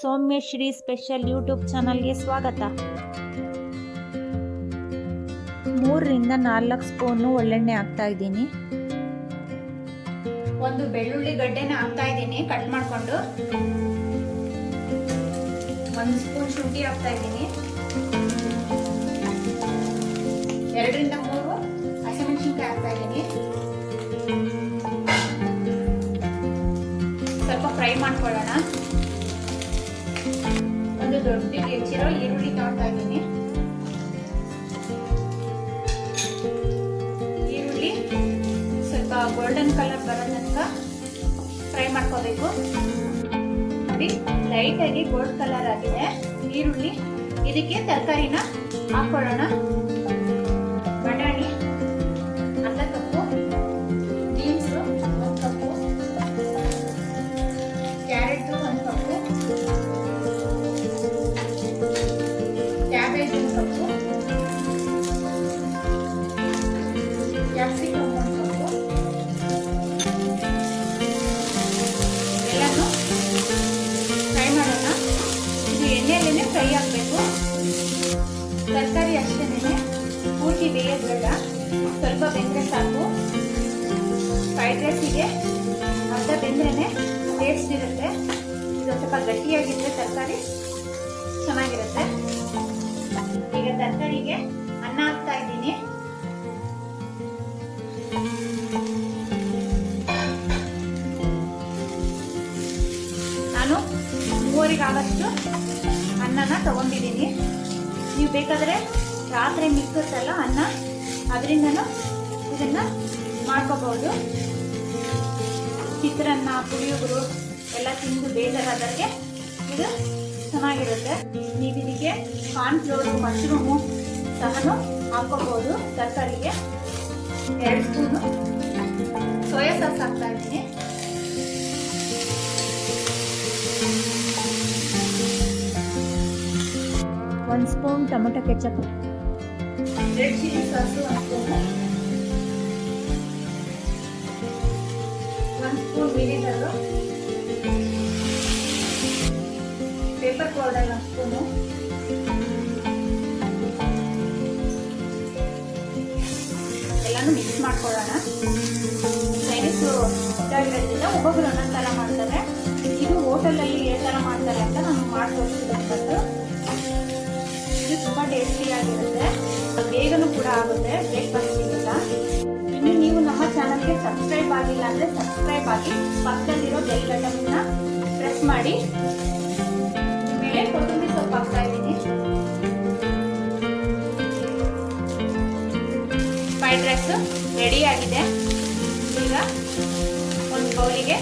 Soumyashree special YouTube ಚಾನಲ್ಗೆ ಸ್ವಾಗತ. ಮೂರರಿಂದ ನಾಲ್ಕು ಸ್ಪೂನು ಒಳ್ಳೆಣ್ಣೆ ಹಾಕ್ತಾ ಇದ್ದೀನಿ. ಒಂದು ಬೆಳ್ಳುಳ್ಳಿ ಗಡ್ಡೆನ ಹಾಕ್ತಾ ಇದ್ದೀನಿ, ಕಟ್ ಮಾಡಿಕೊಂಡು. ಒಂದು ಸ್ಪೂನ್ ಶುಂಠಿ ಹಾಕ್ತಾ ಇದ್ದೀನಿ. ಎರಡರಿಂದ ಮೂರು ಹಸಿಮೆಣಸಿನ್ಕಾಯಿ ಹಾಕ್ತಾ ಇದ್ದೀನಿ. ಸ್ವಲ್ಪ ಫ್ರೈ ಮಾಡ್ಕೊಳ್ಳೋಣ. ಒಂದು ದೊಡ್ಡ ಹೆಚ್ಚಿರೋ ಈರುಳ್ಳಿ ತಗೊಳ್ತಾ ಈರುಳ್ಳಿ ಸ್ವಲ್ಪ ಗೋಲ್ಡನ್ ಕಲರ್ ಬರೋ ತನಕ ಫ್ರೈ ಮಾಡ್ಕೋಬೇಕು. ನೋಡಿ ಲೈಟಾಗಿ ಗೋಲ್ಡ್ ಕಲರ್ ಆಗಿದೆ. ಈರುಳ್ಳಿ, ಇದಕ್ಕೆ ತರಕಾರಿನ ಹಾಕೊಳ್ಳೋಣ. ಇದು ಫ್ರೈ ಆಗಬೇಕು. ತರಕಾರಿ ಅಷ್ಟೇನೆ ಪೂರ್ತಿ ಬೇಯೋದು ಬೇಡ ಸ್ವಲ್ಪ ಬೆಂದರೆ ಸಾಕು. ಫ್ರೈಡ್ ರೈಸಿಗೆ ಅರ್ಧ ಬೆಂದ್ರೇ ಟೇಸ್ಟ್ ಇರುತ್ತೆ. ಇದು ಸ್ವಲ್ಪ ಗಟ್ಟಿಯಾಗಿದ್ದರೆ ತರಕಾರಿ ಚೆನ್ನಾಗಿರುತ್ತೆ. ಈಗ ತರಕಾರಿಗೆ ಅನ್ನ ಹಾಕ್ತಾ ಇದ್ದೀನಿ. ನಾನು ಮೂವರಿಗೆ ಅನ್ನನ ತಗೊಂಡಿದ್ದೀನಿ. ನೀವು ಬೇಕಾದರೆ ರಾತ್ರಿ ಮಿಕ್ಕತ್ತಲ್ಲ ಅನ್ನ, ಅದರಿಂದನೂ ಇದನ್ನ ಮಾಡ್ಕೋಬಹುದು ಚಿತ್ರಾನ್ನ, ಪುಳಿಯೋಗರು ಎಲ್ಲ ತಿಂದು ಬೇಜಾರಾದಕ್ಕೆ ಇದು ಚೆನ್ನಾಗಿರುತ್ತೆ. ನೀವು ಇದಕ್ಕೆ ಕಾರ್ನ್ಫ್ಲೋರು ಮಶ್ರೂಮು ಸಹನು ಹಾಕೋಬಹುದು ತರಕಾರಿಗೆ. ಎರಡು ಸ್ಪೂನು ಸೋಯಾ ಸಾಸ್ ಹಾಕ್ತಾ ಇದ್ದೀನಿ. ಒಂದು spoon tomato ketchup. Pepper powder mix ಮಾಡ್ಕೊಳ್ಳೋಣ ಒಬ್ಬೊಬ್ರು ಒಂದೊಂದು ಥರ ಮಾಡ್ತಾರೆ. ಇದು ಹೋಟೆಲಲ್ಲಿ ಯಾವ ಥರ ಮಾಡ್ತಾರೆ ಅಂತ ನಾನು ಆಗಿರುತ್ತೆ. ಬೇಗನೂ ಕೂಡ ಆಗುತ್ತೆ ಬ್ರೇಕ್ಫಾಸ್ಟ್ ಇನ್ನು ನೀವು ನಮ್ಮ ಚಾನಲ್ಗೆ ಸಬ್ಸ್ಕ್ರೈಬ್ ಆಗಿಲ್ಲ ಅಂದ್ರೆ ಸಬ್ಸ್ಕ್ರೈಬ್ ಆಗಿ ಪಕ್ಕದಲ್ಲಿರೋ ಬೆಲ್ ಬಟನ್ನ ಪ್ರೆಸ್ ಮಾಡಿ. ಮೇಲೆ ಕೊತ್ತಂಬರಿ ಸೊಪ್ಪು ಹಾಕ್ತಾ ಇದ್ದೀನಿ. ಫ್ರೈಡ್ ರೈಸ್ ರೆಡಿ ಆಗಿದೆ. ಈಗ ಒಂದು ಬೌಲಿಗೆ